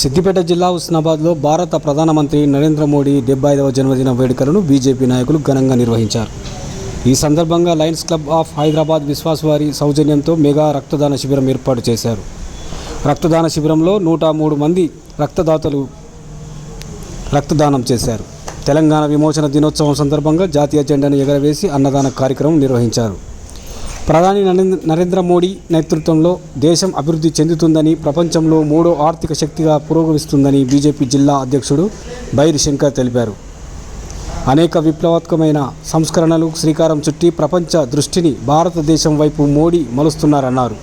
సిద్దిపేట జిల్లా హుస్నాబాద్లో భారత ప్రధానమంత్రి నరేంద్ర మోడీ డెబ్బై ఐదవ జన్మదిన వేడుకలను బీజేపీ నాయకులు ఘనంగా నిర్వహించారు. ఈ సందర్భంగా Lions Club of Hyderabad Vishwas వారి సౌజన్యంతో మెగా రక్తదాన శిబిరం ఏర్పాటు చేశారు. రక్తదాన శిబిరంలో నూట మూడు మంది రక్తదాతలు రక్తదానం చేశారు. తెలంగాణ విమోచన దినోత్సవం సందర్భంగా జాతీయ జెండాను ఎగరవేసి అన్నదాన కార్యక్రమం నిర్వహించారు. ప్రధాని నరేంద్ర నరేంద్ర మోడీ నేతృత్వంలో దేశం అభివృద్ధి చెందుతుందని ప్రపంచంలో మూడో ఆర్థిక శక్తిగా పురోగమిస్తుందని బీజేపీ జిల్లా అధ్యక్షుడు బైరి శంకర్ తెలిపారు. అనేక విప్లవాత్మకమైన సంస్కరణలు శ్రీకారం చుట్టి ప్రపంచ దృష్టిని భారతదేశం వైపు మోడీ మలుస్తున్నారన్నారు.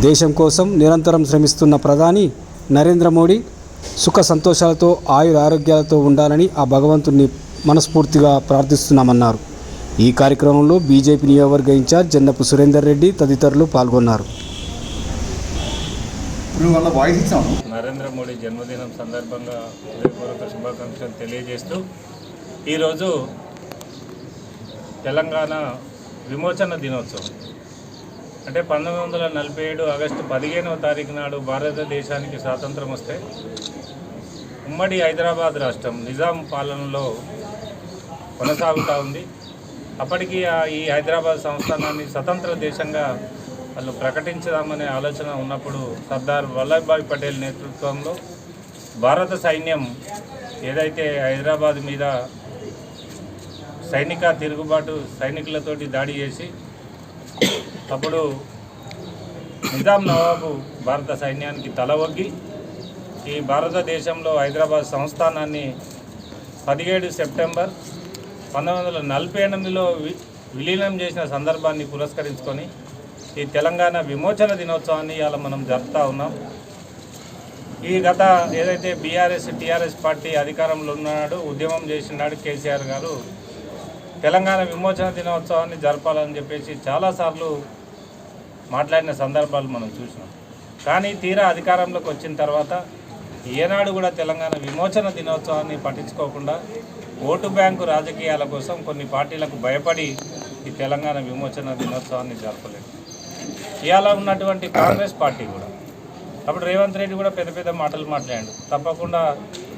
దేశం కోసం నిరంతరం శ్రమిస్తున్న ప్రధాని నరేంద్ర మోడీ సుఖ సంతోషాలతో ఆయుర ఆరోగ్యాలతో ఉండాలని ఆ భగవంతుణ్ణి మనస్ఫూర్తిగా ప్రార్థిస్తున్నామన్నారు. ఈ కార్యక్రమంలో బీజేపీ నియోజకవర్గ ఇన్ఛార్జ్ జన్నపు సురేందర్ రెడ్డి తదితరులు పాల్గొన్నారు. నరేంద్ర మోడీ జన్మదినం సందర్భంగా హృదయపూర్వక శుభాకాంక్షలు తెలియజేస్తూ ఈరోజు తెలంగాణ విమోచన దినోత్సవం. అంటే పంతొమ్మిది వందల నలభై ఏడు ఆగస్టు పదిహేనవ తారీఖు నాడు భారతదేశానికి స్వాతంత్రం వస్తే ఉమ్మడి హైదరాబాద్ రాష్ట్రం నిజాం పాలనలో కొనసాగుతూ ఉంది. అప్పటికి ఆ- ఈ హైదరాబాద్ సంస్థానాన్ని స్వతంత్ర దేశంగా వాళ్ళు ప్రకటించదామనే ఆలోచన ఉన్నప్పుడు సర్దార్ వల్లభాయ్ పటేల్ నేతృత్వంలో భారత సైన్యం ఏదైతే హైదరాబాద్ మీద సైనిక తిరుగుబాటు సైనికులతోటి దాడి చేసి అప్పుడు నిజాం నవాబు భారత సైన్యానికి తల ఒగ్గి ఈ భారతదేశంలో హైదరాబాద్ సంస్థానాన్ని పదిహేడు సెప్టెంబర్ పంతొమ్మిది వందల నలభై ఎనిమిదిలో వి- విలీనం చేసిన సందర్భాన్ని పురస్కరించుకొని ఈ తెలంగాణ విమోచన దినోత్సవాన్ని ఇవాళ మనం జరుపుతూ ఉన్నాం. ఈ గత ఏదైతే బీఆర్ఎస్ టీఆర్ఎస్ పార్టీ అధికారంలో ఉన్నాడు ఉద్యమం చేసినాడు కేసీఆర్ గారు తెలంగాణ విమోచన దినోత్సవాన్ని జరపాలని చెప్పేసి చాలాసార్లు మాట్లాడిన సందర్భాలు మనం చూసినాం. కానీ తీరా అధికారంలోకి వచ్చిన తర్వాత ఏనాడు కూడా తెలంగాణ విమోచన దినోత్సవాన్ని పట్టించుకోకుండా ఓటు బ్యాంకు రాజకీయాల కోసం కొన్ని పార్టీలకు భయపడి ఈ తెలంగాణ విమోచన దినోత్సవాన్ని జరపలేదు. ఇవాళ ఉన్నటువంటి కాంగ్రెస్ పార్టీ కూడా. అప్పుడు రేవంత్ రెడ్డి కూడా పెద్ద పెద్ద మాటలు మాట్లాడాడు. తప్పకుండా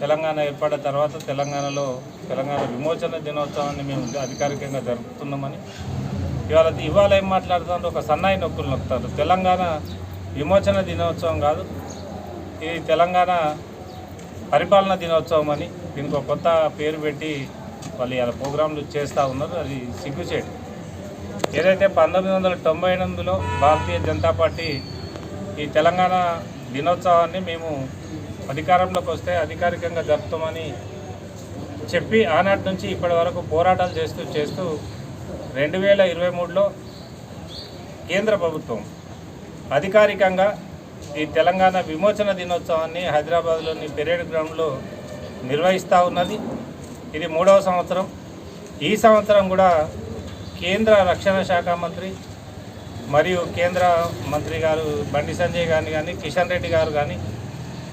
తెలంగాణ ఏర్పడిన తర్వాత తెలంగాణలో తెలంగాణ విమోచన దినోత్సవాన్ని మేము అధికారికంగా జరుపుతున్నామని ఇవాళ ఇవాళ ఏం మాట్లాడుతుందో ఒక సన్నాయి నొక్కులు నొక్కుతారు. తెలంగాణ విమోచన దినోత్సవం కాదు ఇది తెలంగాణ పరిపాలన దినోత్సవం అని దీనికి ఒక కొత్త పేరు పెట్టి వాళ్ళు ఇలా ప్రోగ్రాంలు చేస్తూ ఉన్నారు. అది సిగ్గుచేటు ఏదైతే పంతొమ్మిది వందల తొంభై ఎనిమిదిలో భారతీయ జనతా పార్టీ ఈ తెలంగాణ దినోత్సవాన్ని మేము అధికారంలోకి వస్తే అధికారికంగా జరుపుతామని చెప్పి ఆనాటి నుంచి ఇప్పటి వరకు పోరాటాలు చేస్తూ చేస్తూ రెండు వేల ఇరవై మూడులో కేంద్ర ప్రభుత్వం అధికారికంగా ఈ తెలంగాణ విమోచన దినోత్సవాన్ని హైదరాబాద్లోని పెరేడ్ గ్రౌండ్లో నిర్వహిస్తూ ఉన్నది. ఇది మూడవ సంవత్సరం. ఈ సంవత్సరం కూడా కేంద్ర రక్షణ శాఖ మంత్రి మరియు కేంద్ర మంత్రి గారు బండి సంజయ్ గారిని కానీ కిషన్ రెడ్డి గారు కానీ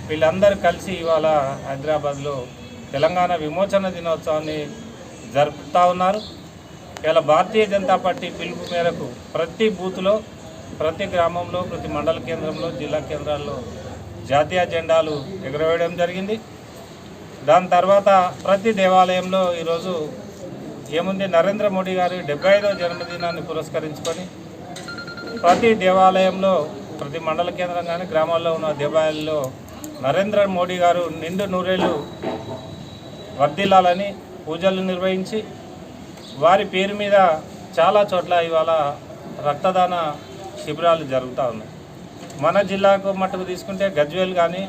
వీళ్ళందరూ కలిసి ఇవాళ హైదరాబాద్లో తెలంగాణ విమోచన దినోత్సవాన్ని జరుపుతూ ఉన్నారు. ఇలా భారతీయ జనతా పార్టీ పిలుపు మేరకు ప్రతి బూత్లో ప్రతి గ్రామంలో ప్రతి మండల కేంద్రంలో జిల్లా కేంద్రాల్లో జాతీయ జెండాలు ఎగురవేయడం జరిగింది. దాని తర్వాత ప్రతి దేవాలయంలో ఈరోజు ఏముంది? నరేంద్ర మోడీ గారి డెబ్బై ఐదవ జన్మదినాన్ని పురస్కరించుకొని ప్రతి దేవాలయంలో ప్రతి మండల కేంద్రం కానీ గ్రామాల్లో ఉన్న దేవాలయాల్లో నరేంద్ర మోడీ గారు నిండు నూరేళ్ళు వర్ధిల్లాలని పూజలు నిర్వహించి వారి పేరు మీద చాలా చోట్ల ఇవాళ రక్తదాన శిబిరాలు జరుగుతూ ఉన్నాయి. మన జిల్లాకు మట్టుకు తీసుకుంటే గజ్వేల్ కానీ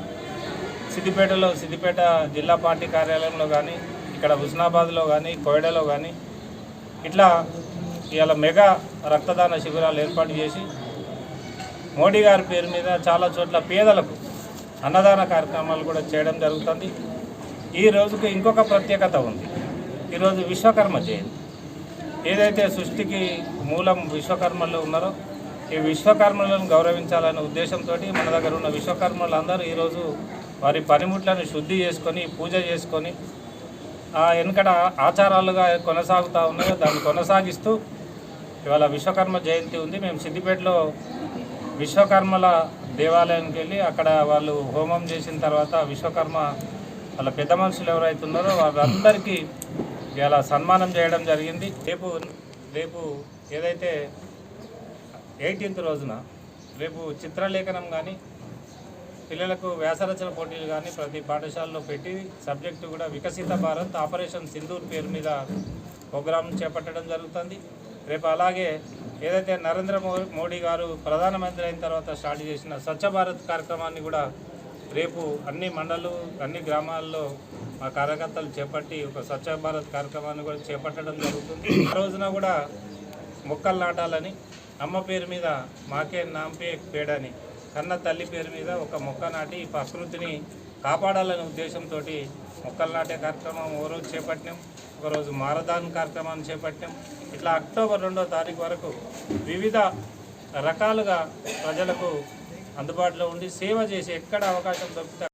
సిద్దిపేటలో సిద్దిపేట జిల్లా పార్టీ కార్యాలయంలో కానీ ఇక్కడ హుస్నాబాద్లో కానీ కోయడలో కానీ ఇట్లా ఇవాళ మెగా రక్తదాన శిబిరాలు ఏర్పాటు చేసి మోడీ గారి పేరు మీద చాలా చోట్ల పేదలకు అన్నదాన కార్యక్రమాలు కూడా చేయడం జరుగుతుంది. ఈ రోజుకు ఇంకొక ప్రత్యేకత ఉంది. ఈరోజు విశ్వకర్మ జయంతి. ఏదైతే సృష్టికి మూలం విశ్వకర్మలు ఉన్నారో ఈ విశ్వకర్మలను గౌరవించాలనే ఉద్దేశంతో మన దగ్గర ఉన్న విశ్వకర్మలు అందరూ ఈరోజు వారి పనిముట్లను శుద్ధి చేసుకొని పూజ చేసుకొని ఆ వెనుకట ఆచారాలుగా కొనసాగుతూ ఉన్నాయో దాన్ని కొనసాగిస్తూ ఇవాళ విశ్వకర్మ జయంతి ఉంది. మేము సిద్దిపేటలో విశ్వకర్మల దేవాలయానికి వెళ్ళి అక్కడ వాళ్ళు హోమం చేసిన తర్వాత విశ్వకర్మ వాళ్ళ పెద్ద మనుషులు ఎవరైతే ఉన్నారో వాళ్ళందరికీ ఇలా సన్మానం చేయడం జరిగింది. రేపు రేపు ఏదైతే ఎయిటీన్త్ రోజున రేపు చిత్రలేఖనం కానీ పిల్లలకు వ్యాసరచన పోటీలు కానీ ప్రతి పాఠశాలలో పెట్టి సబ్జెక్టు కూడా వికసిత భారత్ ఆపరేషన్ సింధూర్ పేరు మీద ప్రోగ్రాం చేపట్టడం జరుగుతుంది. రేపు అలాగే ఏదైతే నరేంద్ర మో- మోడీ గారు ప్రధానమంత్రి అయిన తర్వాత స్టార్ట్ చేసిన స్వచ్ఛ భారత్ కార్యక్రమాన్ని కూడా రేపు అన్ని మండలు అన్ని గ్రామాల్లో మా కార్యకర్తలు చేపట్టి ఒక స్వచ్ఛ భారత్ కార్యక్రమాన్ని కూడా చేపట్టడం జరుగుతుంది. ఆ రోజున కూడా మొక్కలు నాటాలని అమ్మ పేరు మీద మాకే నాంపే పేడని కన్న తల్లి పేరు మీద ఒక మొక్క నాటి ఈ ప్రకృతిని కాపాడాలనే ఉద్దేశంతో మొక్కలు నాటే కార్యక్రమం ఓ రోజు చేపట్టినాం. ఒకరోజు మారదాన్ కార్యక్రమాన్ని చేపట్టినాం. ఇట్లా అక్టోబర్ రెండో తారీఖు వరకు వివిధ రకాలుగా ప్రజలకు అందుబాటులో ఉండి సేవ చేసి ఎక్కడ అవకాశం దొరుకుతాయి